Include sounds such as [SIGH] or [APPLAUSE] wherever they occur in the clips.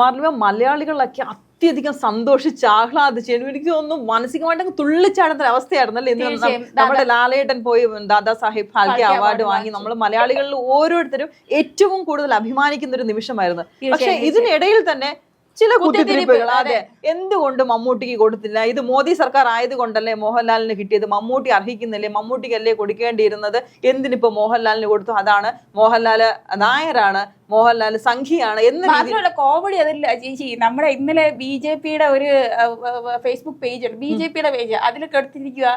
മാത്രമല്ല മലയാളികളൊക്കെ അത്യധികം സന്തോഷിച്ച് ആഹ്ലാദിച്ച് എനിക്ക് തോന്നുന്നു മാനസികമായിട്ട് തുള്ളിച്ചാടുന്ന ഒരു അവസ്ഥയായിരുന്നല്ലേ ഇന്ന് നമ്മുടെ ലാലേട്ടൻ പോയി ദാദാ സാഹിബ് ഫാൽക്കെ അവാർഡ് വാങ്ങി. നമ്മൾ മലയാളികളിൽ ഓരോരുത്തരും ഏറ്റവും കൂടുതൽ അഭിമാനിക്കുന്ന ഒരു നിമിഷമായിരുന്നു. പക്ഷെ ഇതിനിടയിൽ തന്നെ ചില കുത്തിത്തിരിപ്പ്, കുത്തിത്തിരിപ്പുകൾ അതെ. എന്തുകൊണ്ട് മമ്മൂട്ടിക്ക് കൊടുത്തില്ല. ഇത് മോദി സർക്കാർ ആയതുകൊണ്ടല്ലേ മോഹൻലാലിന് കിട്ടിയത്? മമ്മൂട്ടി അർഹിക്കുന്നില്ലേ? മമ്മൂട്ടിക്കല്ലേ കൊടുക്കേണ്ടിയിരുന്നത്? എന്തിനിപ്പോ മോഹൻലാലിന് കൊടുത്തു? അതാണ് മോഹൻലാൽ നായരാണ് മോഹൻലാൽ സംഖ്യയാണ് എന്ന് മാത്രമല്ല കോമഡി അതില്ല ചേച്ചി. നമ്മുടെ ഇന്നലെ ബി ജെ പിയുടെ ഒരു ഫേസ്ബുക്ക് പേജ് ബി ജെ പിയുടെ പേജ് അതിൽ കെടുത്തിരിക്കുക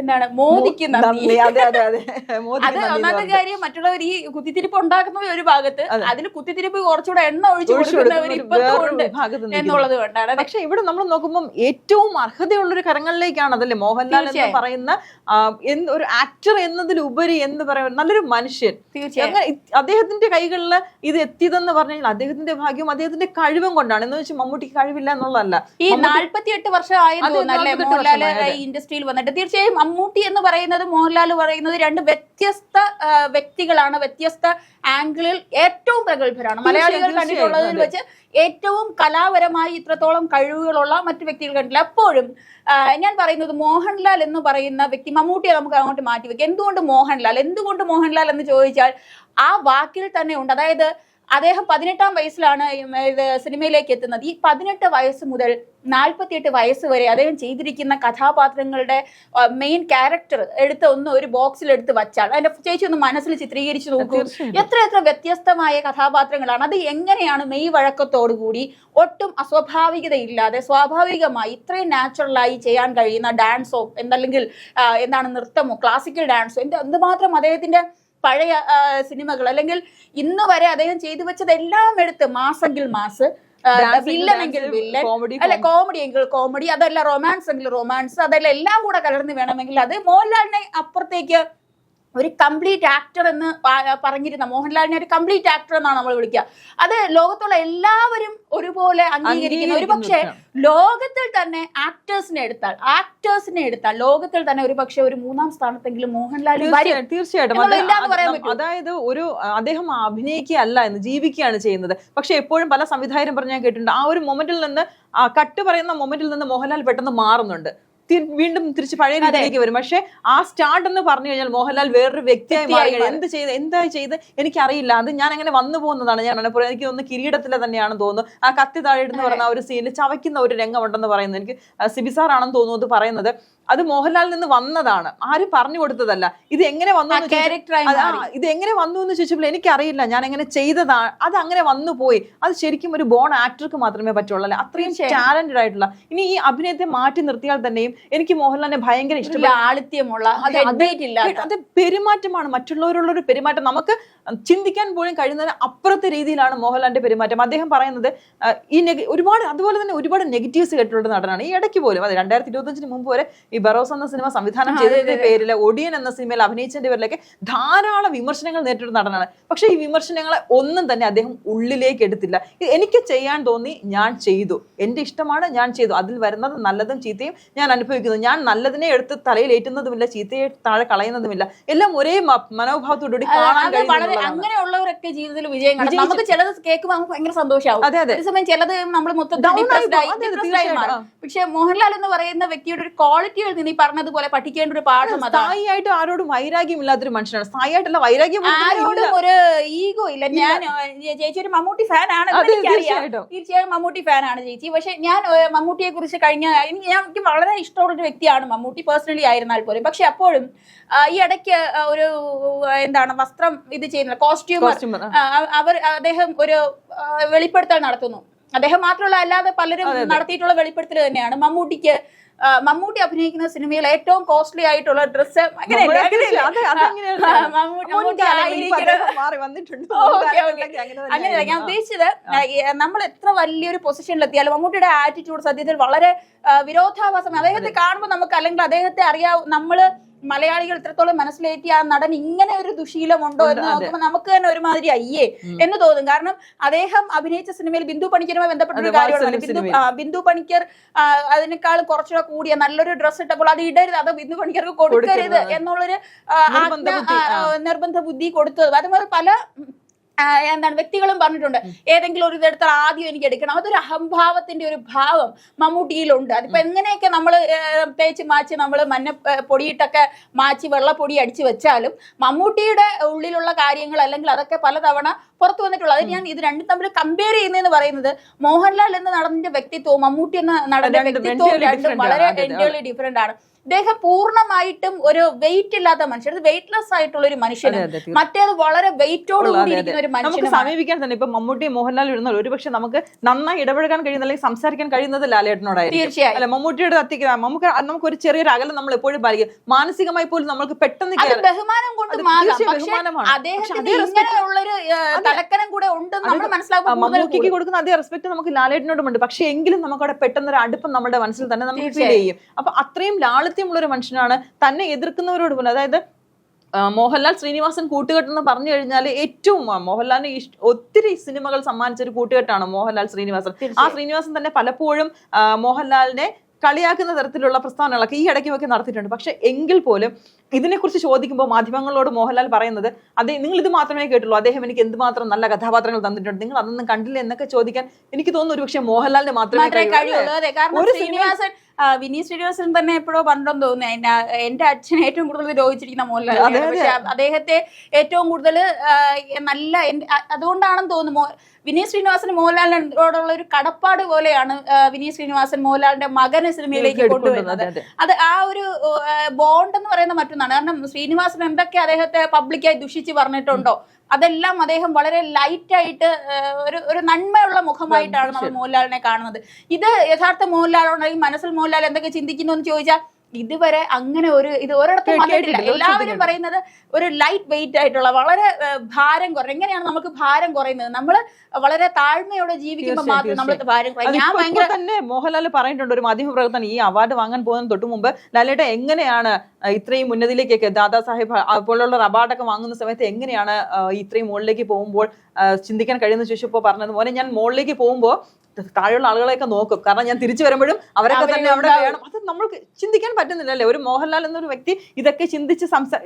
എന്താണ്? മോദിക്ക് നന്ദി. അതെ അതെ അതെ. [LAUGHS] അത് ഒന്നാമത്തെ കാര്യം മറ്റുള്ളവർ ഈ കുത്തിത്തിരിപ്പ് ഉണ്ടാക്കുന്ന ഒരു ഭാഗത്ത് അതിന് കുത്തിത്തിരിപ്പ് കുറച്ചുകൂടെ എണ്ണ ഒഴിച്ചു കൊടുക്കുന്നവർ എന്നുള്ളത് കൊണ്ടാണ്. പക്ഷെ ഇവിടെ നമ്മൾ നോക്കുമ്പോൾ ഏറ്റവും അർഹതയുള്ള ഒരു കരങ്ങളിലേക്കാണ് അതല്ലേ? മോഹൻലാൽ എന്ന് പറയുന്ന ഒരു ആക്ടർ എന്നതിലുപരി എന്ന് പറയുന്ന നല്ലൊരു മനുഷ്യൻ. തീർച്ചയായും. അങ്ങനെ അദ്ദേഹത്തിന്റെ കൈകളിൽ ഇത് എത്തിയതെന്ന് പറഞ്ഞാൽ അദ്ദേഹത്തിന്റെ ഭാഗ്യം അദ്ദേഹത്തിന്റെ കഴിവും കൊണ്ടാണ്. എന്ന് വെച്ചാൽ മമ്മൂട്ടിക്ക് കഴിവില്ല എന്നുള്ളതല്ല. ഈ നാല്പത്തിയെട്ട് വർഷമായി അതെ, തോന്നല്ലേ 48 മോഹൻലാൽ ഈ ഇൻഡസ്ട്രിയിൽ വന്നിട്ട്. തീർച്ചയായും മമ്മൂട്ടി എന്ന് പറയുന്നത് മോഹൻലാൽ പറയുന്നത് രണ്ട് വ്യത്യസ്ത വ്യക്തികളാണ്. വ്യത്യസ്ത ആംഗിളിൽ ഏറ്റവും പ്രഗത്ഭരാണ്. മലയാളികൾ കണ്ടിട്ടുള്ളതിൽ വെച്ച് ഏറ്റവും കലാപരമായി ഇത്രത്തോളം കഴിവുകളുള്ള മറ്റു വ്യക്തികൾ കണ്ടില്ല എപ്പോഴും ഞാൻ പറയുന്നത് മോഹൻലാൽ എന്ന് പറയുന്ന വ്യക്തി മമ്മൂട്ടിയെ നമുക്ക് അങ്ങോട്ട് മാറ്റി വെക്കാം എന്തുകൊണ്ട് മോഹൻലാൽ? എന്തുകൊണ്ട് മോഹൻലാൽ എന്ന് ചോദിച്ചാൽ ആ വാക്കിൽ തന്നെ ഉണ്ട്. അതായത് അദ്ദേഹം പതിനെട്ടാം വയസ്സിലാണ് ഇത് സിനിമയിലേക്ക് എത്തുന്നത്. ഈ പതിനെട്ട് വയസ്സ് മുതൽ നാൽപ്പത്തിയെട്ട് വയസ്സ് വരെ അദ്ദേഹം ചെയ്തിരിക്കുന്ന കഥാപാത്രങ്ങളുടെ മെയിൻ ക്യാരക്ടർ എടുത്ത് ഒന്ന് ഒരു ബോക്സിൽ എടുത്ത് വച്ചാൽ അതിന്റെ ചേച്ചി ഒന്ന് മനസ്സിൽ ചിത്രീകരിച്ചു നോക്കൂ. എത്ര എത്ര വ്യത്യസ്തമായ കഥാപാത്രങ്ങളാണ്. അത് എങ്ങനെയാണ് മെയ് വഴക്കത്തോടുകൂടി ഒട്ടും അസ്വാഭാവികതയില്ലാതെ സ്വാഭാവികമായി ഇത്രയും നാച്ചുറലായി ചെയ്യാൻ കഴിയുന്ന ഡാൻസോ എന്തല്ലെങ്കിൽ എന്താണ് നൃത്തമോ ക്ലാസിക്കൽ ഡാൻസോ എന്ത് എന്തുമാത്രം അദ്ദേഹത്തിന്റെ പഴയ സിനിമകൾ. അല്ലെങ്കിൽ ഇന്ന് വരെ അദ്ദേഹം ചെയ്തു വെച്ചതെല്ലാം എടുത്ത് മാസെങ്കിൽ മാസ് വില്ലനെങ്കിൽ വില്ലൻ അല്ലെ കോമഡി എങ്കിൽ കോമഡി അതല്ല റൊമാൻസ് എങ്കിൽ റൊമാൻസ് അതല്ല എല്ലാം കൂടെ കലർന്ന് വേണമെങ്കിൽ അത് മോഹൻലാലിനെ അപ്പുറത്തേക്ക് ഒരു കംപ്ലീറ്റ് ആക്ടർ എന്ന് പറഞ്ഞിരുന്ന മോഹൻലാലിനെ ഒരു കംപ്ലീറ്റ് ആക്ടർ എന്നാണ് നമ്മൾ വിളിക്കുക അത് ലോകത്തുള്ള എല്ലാവരും ഒരുപോലെ അംഗീകരിക്കുന്ന. ഒരു പക്ഷേ ലോകത്തിൽ തന്നെ ആക്ടേഴ്സിനെ എടുത്താൽ ആക്ടേഴ്സിനെ എടുത്താൽ ലോകത്തിൽ തന്നെ ഒരു പക്ഷേ ഒരു മൂന്നാം സ്ഥാനത്തെങ്കിലും മോഹൻലാൽ തീർച്ചയായിട്ടും? അതായത് ഒരു അദ്ദേഹം അഭിനയിക്കുകയല്ല എന്ന് ജീവിക്കുകയാണ് ചെയ്യുന്നത്. പക്ഷെ എപ്പോഴും പല സംവിധായകരും പറഞ്ഞാൽ കേട്ടിട്ടുണ്ട് ആ ഒരു മൊമെന്റിൽ നിന്ന് ആ കട്ട് പറയുന്ന മൊമെന്റിൽ നിന്ന് മോഹൻലാൽ പെട്ടെന്ന് മാറുന്നുണ്ട്. വീണ്ടും തിരിച്ച് പഴയ രീതിയിലേക്ക് വരും. പക്ഷെ ആ സ്റ്റാർട്ട് എന്ന് പറഞ്ഞു കഴിഞ്ഞാൽ മോഹൻലാൽ വേറൊരു വ്യക്തിയായി മാറി. എന്ത് ചെയ്ത് എന്താ ചെയ്ത് എനിക്കറിയില്ല. അത് ഞാൻ അങ്ങനെ വന്നു പോകുന്നതാണ്. ഞാൻ എനിക്ക് ഒന്ന് കിരീടത്തിലെ തന്നെയാണെന്ന് തോന്നുന്നു. ആ കത്തി താഴെ ഇടുന്ന പറയുന്ന ആ ഒരു സീനിൽ ചവയ്ക്കുന്ന ഒരു രംഗമുണ്ടെന്ന് പറയുന്നത് എനിക്ക് സിബിസാറാണെന്ന് സിബി സാറാണെന്ന് തോന്നുന്നു അത് പറയുന്നത്. അത് മോഹൻലാലിൽ നിന്ന് വന്നതാണ്. ആരും പറഞ്ഞു കൊടുത്തതല്ല. ഇത് എങ്ങനെ വന്നു ഇത് എങ്ങനെ വന്നു എന്ന് ചോദിച്ചപ്പോൾ എനിക്കറിയില്ല. ഞാൻ എങ്ങനെ ചെയ്തതാണ് അത് അങ്ങനെ വന്നു പോയി. അത് ശരിക്കും ഒരു ബോൺ ആക്ടർക്ക് മാത്രമേ പറ്റുള്ളൂ. അല്ലെ? അത്രയും ടാലന്റഡ് ആയിട്ടുള്ള. ഇനി ഈ അഭിനയത്തെ മാറ്റി നിർത്തിയാൽ തന്നെയും എനിക്ക് മോഹൻലാലിനെ ഭയങ്കര ഇഷ്ടമുള്ള ആളിത്യമുള്ള അതെ, പെരുമാറ്റമാണ്. മറ്റുള്ളവരുള്ള ഒരു പെരുമാറ്റം. നമുക്ക് ചിന്തിക്കാൻ പോലും കഴിയുന്നതിന് അപ്പുറത്തെ രീതിയിലാണ് മോഹൻലാലിന്റെ പെരുമാറ്റം. അദ്ദേഹം പറയുന്നത് ഈ ഒരുപാട് അതുപോലെ തന്നെ ഒരുപാട് നെഗറ്റീവ്സ് കേട്ടിട്ടുള്ള നടനാണ്. ഈ ഇടയ്ക്ക് പോലും അതെ രണ്ടായിരത്തി ഇരുപത്തഞ്ചിന് മുമ്പ് വരെ ഈ ബറോസ് എന്ന സിനിമ സംവിധാനം ചെയ്തതിന്റെ. പേരിൽ ഒടിയൻ എന്ന സിനിമയിൽ അഭിനയിച്ചതിന്റെ പേരിലൊക്കെ ധാരാളം വിമർശനങ്ങൾ നേരിട്ടൊരു നടനാണ്. പക്ഷേ ഈ വിമർശനങ്ങളെ ഒന്നും തന്നെ അദ്ദേഹം ഉള്ളിലേക്ക് എടുത്തില്ല. എനിക്ക് ചെയ്യാൻ തോന്നി ഞാൻ ചെയ്തു. എന്റെ ഇഷ്ടമാണ് ഞാൻ ചെയ്തു. അതിൽ വരുന്നത് നല്ലതും ചീത്തയും ഞാൻ അനുഭവിക്കുന്നു. ഞാൻ നല്ലതിനെ എടുത്ത് തലയിൽ ഏറ്റുന്നതുമില്ല ചീത്തയെ താഴെ കളയുന്നതുമില്ല. എല്ലാം ഒരേ മനോഭാവത്തോടുകൂടി കാണാൻ വളരെ അങ്ങനെയുള്ളവരൊക്കെ ജീവിതത്തിൽ വിജയം കാണും. നമുക്ക് ചിലത് കേൾക്കുമ്പോൾ നമുക്ക് ഭയങ്കര സന്തോഷമാവും. അതെ അതെ. സമയം ചിലത് നമ്മൾ മൊത്തം. പക്ഷെ മോഹൻലാൽ എന്ന് പറയുന്ന വ്യക്തിയുടെ ഒരു ക്വാളിറ്റികൾ നീ പറഞ്ഞതുപോലെ പഠിക്കേണ്ട ഒരു പാഠം സ്ഥായിയായിട്ട് ആരോടും വൈരാഗ്യമില്ലാത്തൊരു മനുഷ്യനാണ്. സ്ഥായിയായിട്ടല്ല വൈരാഗ്യം ആരോടും ഒരു ഈഗോ ഇല്ല. ഞാൻ ചേച്ചി ഒരു മമ്മൂട്ടി ഫാൻ ആണ് തീർച്ചയായും മമ്മൂട്ടി ഫാൻ ആണ് ചേച്ചി. പക്ഷെ ഞാൻ മമ്മൂട്ടിയെ കുറിച്ച് കഴിഞ്ഞ എനിക്ക് ഞാൻ- വളരെ ഇഷ്ടമുള്ള ഒരു വ്യക്തിയാണ് മമ്മൂട്ടി. പേഴ്സണലി ആയിരുന്നാൽ പോലും. പക്ഷെ അപ്പോഴും ഈ ഇടയ്ക്ക് ഒരു എന്താണ് വസ്ത്രം ഇത് ചെയ്യുന്ന കോസ്റ്റ്യൂമർ അവർ അദ്ദേഹം ഒരു വെളിപ്പെടുത്തൽ നടത്തുന്നു. അദ്ദേഹം മാത്രമല്ല അല്ലാതെ പലരും. നടത്തിയിട്ടുള്ള വെളിപ്പെടുത്തൽ തന്നെയാണ്. മമ്മൂട്ടിക്ക് മമ്മൂട്ടി അഭിനയിക്കുന്ന സിനിമയിൽ ഏറ്റവും കോസ്റ്റ്ലി ആയിട്ടുള്ള ഡ്രസ്സ് അങ്ങനെയല്ലേ? ഞാൻ ഉദ്ദേശിച്ചത് നമ്മൾ എത്ര വലിയൊരു പൊസിഷനിൽ എത്തിയാലും മമ്മൂട്ടിയുടെ ആറ്റിറ്റ്യൂഡ് സത്യത്തിൽ വളരെ വിരോധാഭാസം അദ്ദേഹത്തെ കാണുമ്പോൾ നമുക്ക് അല്ലെങ്കിൽ അദ്ദേഹത്തെ അറിയാവും നമ്മൾ മലയാളികൾ ഇത്രത്തോളം മനസ്സിലേറ്റി ആ നടൻ ഇങ്ങനെ ഒരു ദുശീലമുണ്ടോ ഉണ്ടോ എന്ന്. നോക്കുമ്പോൾ നമുക്ക് തന്നെ ഒരുമാതിരി അയ്യേ എന്ന് തോന്നും. കാരണം അദ്ദേഹം അഭിനയിച്ച സിനിമയിൽ ബിന്ദു പണിക്കരുമായി ബന്ധപ്പെട്ട ഒരു കാര്യമാണ് ബിന്ദു ബിന്ദു പണിക്കർ അതിനേക്കാൾ കുറച്ചുകൂടെ കൂടിയ നല്ലൊരു ഡ്രസ്സ് ഇട്ടപ്പോൾ അത് ഇടരുത് അത് ബിന്ദു പണിക്കർക്ക് കൊടുക്കരുത്. എന്നുള്ളൊരു നിർബന്ധ ബുദ്ധി, കൊടുത്തത്. അതുപോലെ പല എന്താണ് വ്യക്തികളും പറഞ്ഞിട്ടുണ്ട്. ഏതെങ്കിലും ഒരു ഇതെടുത്താൽ ആദ്യം എനിക്ക് എടുക്കണം. അതൊരു അഹംഭാവത്തിന്റെ ഒരു ഭാവം മമ്മൂട്ടിയിലുണ്ട്. അതിപ്പോ എങ്ങനെയൊക്കെ നമ്മൾ തേച്ച് മാച്ച് നമ്മൾ മഞ്ഞ പൊടിയിട്ടൊക്കെ മാച്ച് വെള്ളപ്പൊടി അടിച്ചു വെച്ചാലും മമ്മൂട്ടിയുടെ ഉള്ളിലുള്ള കാര്യങ്ങൾ അല്ലെങ്കിൽ അതൊക്കെ പലതവണ പുറത്തു വന്നിട്ടുള്ളത് അത് ഞാൻ ഇത് രണ്ടും തമ്മിൽ കമ്പയർ ചെയ്യുന്നതെന്ന് പറയുന്നത് മോഹൻലാൽ എന്ന നടന്റെ വ്യക്തിത്വവും മമ്മൂട്ടി എന്ന നടന്റെ വ്യക്തിത്വവും രണ്ടും വളരെ. ഡിഫറെന്റ് ആണ്. ഇദ്ദേഹം പൂർണമായിട്ടും ഒരു വെയിറ്റ് ഇല്ലാത്ത മനുഷ്യൻ. വെയിറ്റ്ലെസ് ആയിട്ടുള്ള ഒരു മനുഷ്യനും അതെ, അതെ, മറ്റേത് വളരെ വെയിറ്റോട് കൂടി ഇരിക്കുന്ന ഒരു സമീപിക്കാൻ തന്നെ ഇപ്പൊ മമ്മൂട്ടി മോഹൻലാൽ ഇടുന്ന ഒരുപക്ഷെ നമുക്ക് നന്നായി ഇടപഴകാൻ കഴിയുന്ന അല്ലെങ്കിൽ സംസാരിക്കാൻ കഴിയുന്നത് ലാലേട്ടനോടായിരിക്കും. തീർച്ചയായും. അല്ല മമ്മൂട്ടിയുടെ അത്തിക്ക് നമുക്ക് നമുക്ക് ഒരു ചെറിയൊരു അകലം നമ്മൾ എപ്പോഴും പാലിക്കും. മാനസികമായി പോലും നമുക്ക് പെട്ടെന്ന് ബഹുമാനം കൊണ്ട് അദ്ദേഹത്തിന് ഇങ്ങനെയുള്ളൊരു തലക്കനം കൂടെ ഉണ്ടെന്ന് നമ്മൾ മനസ്സിലാക്കുമ്പോൾ കൊടുക്കുന്ന അതേ റെസ്പെക്ട് നമുക്ക് ലാലേട്ടനോടുമുണ്ട്. പക്ഷെ എങ്കിലും നമുക്ക് അവിടെ പെട്ടെന്ന് ഒരു അടുപ്പം നമ്മുടെ മനസ്സിൽ തന്നെ നമുക്ക് ഫീൽ. ചെയ്യും. അപ്പൊ അത്രയും ലാളിത്യമുള്ള ഒരു മനുഷ്യനാണ്. തന്നെ എതിർക്കുന്നവരോട് പോലും അതായത് മോഹൻലാൽ ശ്രീനിവാസൻ കൂട്ടുകെട്ടെന്ന് പറഞ്ഞു കഴിഞ്ഞാൽ ഏറ്റവും മോഹൻലാലിന് ഒത്തിരി സിനിമകൾ സമ്മാനിച്ച ഒരു കൂട്ടുകെട്ടാണ് മോഹൻലാൽ ശ്രീനിവാസൻ. ആ ശ്രീനിവാസൻ തന്നെ പലപ്പോഴും മോഹൻലാലിനെ കളിയാക്കുന്ന തരത്തിലുള്ള പ്രസ്താവനകളൊക്കെ ഈ ഇടയ്ക്കുമൊക്കെ നടത്തിയിട്ടുണ്ട്. പക്ഷെ എങ്കിൽ പോലും ഇതിനെക്കുറിച്ച് ചോദിക്കുമ്പോൾ മാധ്യമങ്ങളോട് മോഹൻലാൽ പറയുന്നത് അതെ നിങ്ങൾ ഇത് മാത്രമേ കേട്ടുള്ളൂ. അദ്ദേഹം എനിക്ക് എന്തുമാത്രം നല്ല കഥാപാത്രങ്ങൾ തന്നിട്ടുണ്ട്. നിങ്ങൾ അതൊന്നും കണ്ടില്ല? എന്നൊക്കെ ചോദിക്കാൻ എനിക്ക് തോന്നുന്നു ഒരുപക്ഷെ മോഹൻലാലിന് മാത്രമേ കഴിയുള്ളൂ അതെ കാരണം ശ്രീനിവാസൻ വിനീത് ശ്രീനിവാസൻ തന്നെ എപ്പോഴോ പണ്ടെന്ന് തോന്നുന്നു. എന്റെ അച്ഛൻ ഏറ്റവും കൂടുതൽ രോഗിച്ചിരിക്കുന്ന മോഹൻലാൽ. പക്ഷെ അദ്ദേഹത്തെ ഏറ്റവും കൂടുതൽ നല്ല അതുകൊണ്ടാണെന്ന് തോന്നുന്നു വിനീത് ശ്രീനിവാസൻ മോഹൻലാലിനോടുള്ള ഒരു കടപ്പാട് പോലെയാണ് വിനീത് ശ്രീനിവാസൻ മോഹൻലാലിന്റെ മകനെ സിനിമയിലേക്ക് കൊണ്ടുവരുന്നത്. അതെ, ആ ഒരു ബോണ്ട് എന്ന് പറയുന്ന മറ്റൊന്നാണ് കാരണം ശ്രീനിവാസൻ എന്തൊക്കെ അദ്ദേഹത്തെ പബ്ലിക്കായി ദുഷിച്ച് പറഞ്ഞിട്ടുണ്ടോ? അതെല്ലാം അദ്ദേഹം വളരെ ലൈറ്റായിട്ട് ഒരു ഒരു നന്മയുള്ള മുഖമായിട്ടാണ് നമ്മൾ മോഹൻലാലിനെ കാണുന്നത്. ഇത് യഥാർത്ഥ മോഹൻലാലുണ്ടെങ്കിൽ മനസ്സിൽ മോഹൻലാൽ എന്തൊക്കെ ചിന്തിക്കുന്നു എന്ന് ചോദിച്ചാൽ ഇതുവരെ അങ്ങനെ ഒരു ഇത് ഒരിടത്തും വന്നിട്ടില്ല. എല്ലാവരും പറയുന്നത് ഒരു ലൈറ്റ് വെയിറ്റ് ആയിട്ടുള്ള വളരെ ഭാരം കുറയും എങ്ങനെയാണ് നമുക്ക് ഭാരം കുറയുന്നത്? നമ്മൾ വളരെ താഴ്മയോടെ ജീവിക്കുമ്പോൾ മാത്രം നമ്മൾ ഭാരം കുറയും ഞാൻ ഭയങ്കര തന്നെ മോഹൻലാൽ പറഞ്ഞിട്ടുണ്ട് ഒരു മാധ്യമപ്രവർത്തകൻ ഈ അവാർഡ് വാങ്ങാൻ പോകുന്നതിന് തൊട്ട് മുമ്പ് ലാലേട്ട എങ്ങനെയാണ് ഇത്രയും ഉന്നതിയിലേക്കൊക്കെ ദാദാ സാഹിബ് പോലുള്ള അവാർഡൊക്കെ വാങ്ങുന്ന സമയത്ത് എങ്ങനെയാണ് ഇത്രയും മുകളിലേക്ക് പോകുമ്പോൾ ചിന്തിക്കാൻ കഴിയുന്ന ചോദിച്ചപ്പോൾ പറഞ്ഞതുപോലെ മോനെ ഞാൻ മുകളിലേക്ക് പോകുമ്പോൾ താഴെയുള്ള ആളുകളെയൊക്കെ നോക്കും. കാരണം ഞാൻ തിരിച്ചു വരുമ്പോഴും അവരൊക്കെ തന്നെ അവിടെ വേണം. അത് നമ്മൾക്ക് ചിന്തിക്കാൻ പറ്റുന്നില്ലല്ലേ ഒരു മോഹൻലാൽ എന്നൊരു വ്യക്തി ഇതൊക്കെ ചിന്തിച്ച് സംസാ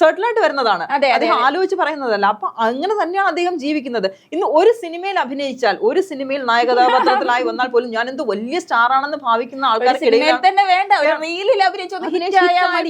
സെർട്ടിൽ വരുന്നതാണ്. അദ്ദേഹം ആലോചിച്ച് പറയുന്നതല്ല. അപ്പൊ അങ്ങനെ തന്നെയാണ് അദ്ദേഹം ജീവിക്കുന്നത്. ഇന്ന് ഒരു സിനിമയിൽ അഭിനയിച്ചാൽ ഒരു സിനിമയിൽ നായകഥാപാത്രത്തിലായി വന്നാൽ പോലും ഞാൻ എന്തോ വലിയ സ്റ്റാർ ആണെന്ന് ഭാവിക്കുന്ന ആൾക്കാർക്കിടയിൽ തന്നെ വേണ്ട.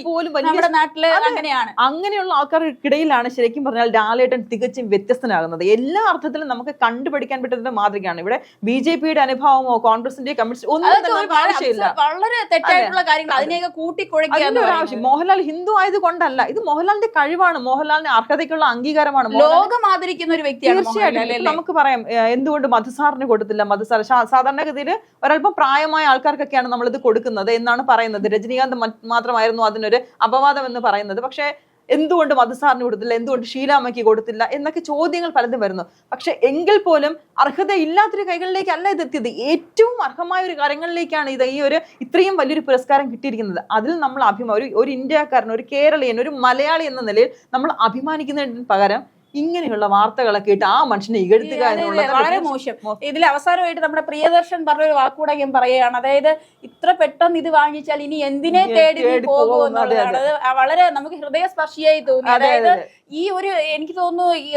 പോലും വലിയ നാട്ടിൽ. അങ്ങനെയാണ്. അങ്ങനെയുള്ള ആൾക്കാർക്കിടയിലാണ് ശരിക്കും പറഞ്ഞാൽ ലാലേട്ടൻ തികച്ചും വ്യത്യസ്തനാകുന്നത്. എല്ലാ അർത്ഥത്തിലും നമുക്ക് കണ്ടുപിടിക്കാൻ പറ്റുന്ന മാതൃകയാണ്. ഇവിടെ ബി ജെ പിയുടെ അനുഭവമോ കോൺഗ്രസിന്റെ കമ്മ്യൂണിസ്റ്റ് ഒന്നും ആവശ്യമില്ല. വളരെ തെറ്റായിട്ടുള്ള കാര്യങ്ങൾ അതിനെയൊക്കെ കൂട്ടിക്കുഴയ്ക്കുക. മോഹൻലാൽ ഹിന്ദു ആയത് കൊണ്ടല്ല. ഇത് മോഹൻലാലിന്റെ കഴിവാണ്. മോഹൻലാലിന് അർഹതയ്ക്കുള്ള അംഗീകാരമാണ് ലോകം ആദരിക്കുന്ന ഒരു വ്യക്തിയാണ് തീർച്ചയായിട്ടും. നമുക്ക് പറയാം എന്തുകൊണ്ട് മധുസാറിന് കൊടുത്തില്ല? മധുസാർ സാധാരണഗതിയിൽ ഒരല്പം പ്രായമായ ആൾക്കാർക്കൊക്കെയാണ് നമ്മൾ ഇത് കൊടുക്കുന്നത് എന്നാണ് പറയുന്നത്. രജനീകാന്ത് മാത്രമായിരുന്നു അതിനൊരു അപവാദം എന്ന് പറയുന്നത്. പക്ഷേ എന്തുകൊണ്ട് മധുസാറിന് കൊടുത്തില്ല എന്തുകൊണ്ട് ഷീലാമ്മയ്ക്ക് കൊടുത്തില്ല എന്നൊക്കെ ചോദ്യങ്ങൾ പലതും വരുന്നു. പക്ഷെ എങ്കിൽ പോലും അർഹതയില്ലാത്തൊരു കൈകളിലേക്കല്ല ഇത് എത്തിയത്. ഏറ്റവും അർഹമായ ഒരു കാര്യങ്ങളിലേക്കാണ് ഇത് ഈ ഒരു ഇത്രയും വലിയൊരു പുരസ്കാരം കിട്ടിയിരിക്കുന്നത്. അതിൽ നമ്മൾ അഭിമാനം ഒരു ഒരു ഇന്ത്യക്കാരൻ ഒരു കേരളീയൻ ഒരു മലയാളി എന്ന നിലയിൽ നമ്മൾ അഭിമാനിക്കുന്നതിന് പകരം ഇങ്ങനെയുള്ള വാർത്തകളൊക്കെ ഇട്ട് ആ മനുഷ്യനെ ഇകഴ്ത്തുക എന്നുള്ളത് വളരെ മോശം. ഇതിൽ അവസാനമായിട്ട് നമ്മുടെ പ്രിയദർശൻ പറഞ്ഞൊരു വാക്കുകൂടെ ഞാൻ പറയുകയാണ്. അതായത് ഇത്ര പെട്ടെന്ന് ഇത് വാങ്ങിച്ചാൽ ഇനി എന്തിനെ തേടി പോകുമെന്നുള്ളതാണ് വളരെ നമുക്ക് ഹൃദയസ്പർശിയായി തോന്നി. അതായത് അതെ. ഈ ഒരു എനിക്ക് തോന്നുന്നു ഈ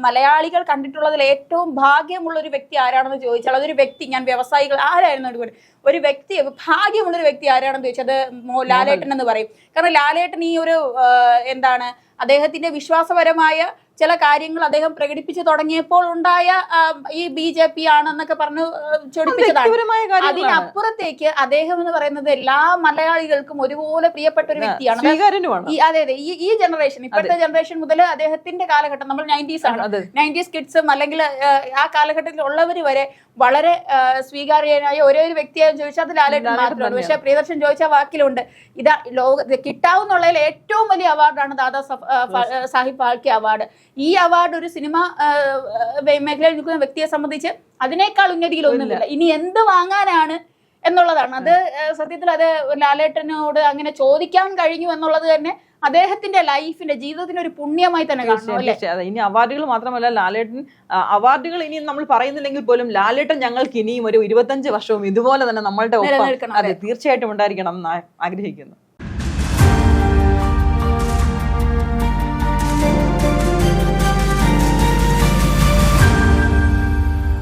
മലയാളികൾ കണ്ടിട്ടുള്ളതിൽ ഏറ്റവും ഭാഗ്യമുള്ള ഒരു വ്യക്തി ആരാണെന്ന് ചോദിച്ചാൽ അതൊരു വ്യക്തി ഞാൻ വ്യവസായികൾ ആരായിരുന്നു ഒരു വ്യക്തി ഭാഗ്യമുള്ള ഒരു വ്യക്തി ആരാണെന്ന് ചോദിച്ചത് അത് മോ- ലാലേട്ടൻ എന്ന് പറയും. കാരണം ലാലേട്ടൻ ഈ ഒരു എന്താണ് അദ്ദേഹത്തിന്റെ വിശ്വാസപരമായ ചില കാര്യങ്ങൾ അദ്ദേഹം പ്രകടിപ്പിച്ചു തുടങ്ങിയപ്പോൾ ഉണ്ടായ ഈ ബി ജെ പി ആണെന്നൊക്കെ പറഞ്ഞു ചൊടിപ്പിച്ചതാണ്. അതിനപ്പുറത്തേക്ക് അദ്ദേഹം എന്ന് പറയുന്നത് എല്ലാ മലയാളികൾക്കും ഒരുപോലെ പ്രിയപ്പെട്ട ഒരു വ്യക്തിയാണ്. അതെ അതെ ഈ ഈ ജനറേഷൻ ഇപ്പോഴത്തെ ജനറേഷൻ മുതൽ അദ്ദേഹത്തിന്റെ കാലഘട്ടം നമ്മൾ നയന്റീസ് ആണ്. നയന്റീസ് കിഡ്സും അല്ലെങ്കിൽ ആ കാലഘട്ടത്തിൽ ഉള്ളവർ വരെ വളരെ സ്വീകാര്യനായ ഒരേ ഒരു വ്യക്തിയാണെന്ന് ചോദിച്ചാൽ അത് ലാലേട്ടൻ മാത്രമാണ്. പക്ഷെ പ്രിയദർശൻ ചോദിച്ച വാക്കിലുണ്ട് ഇതാ ലോക കിട്ടാവുന്നുള്ളതിൽ ഏറ്റവും വലിയ അവാർഡാണ് ദാദാ സാഹിബ് ഫാൽക്കെ അവാർഡ്. ഈ അവാർഡ് ഒരു സിനിമ മേഖലയിൽ നിൽക്കുന്ന വ്യക്തിയെ സംബന്ധിച്ച് അതിനേക്കാൾ ഉന്നതിയിൽ ഒന്നുമില്ല. ഇനി എന്ത് വാങ്ങാനാണ് എന്നുള്ളതാണ്. അത് സത്യത്തിൽ അത് ലാലേട്ടനോട് അങ്ങനെ ചോദിക്കാൻ കഴിഞ്ഞു എന്നുള്ളത് തന്നെ അദ്ദേഹത്തിന്റെ ലൈഫിന്റെ ജീവിതത്തിന് ഒരു പുണ്യമായി തന്നെ കാണണം ഇനി അവാർഡുകൾ മാത്രമല്ല ലാലേട്ടൻ അവാർഡുകൾ ഇനി നമ്മൾ പറയുന്നില്ലെങ്കിൽ പോലും ലാലേട്ടൻ ഞങ്ങൾക്ക് ഇനിയും ഒരു ഇരുപത്തഞ്ച് വർഷവും ഇതുപോലെ തന്നെ നമ്മളുടെ അതെ. തീർച്ചയായിട്ടും ഉണ്ടായിരിക്കണം എന്ന് ആഗ്രഹിക്കുന്നു.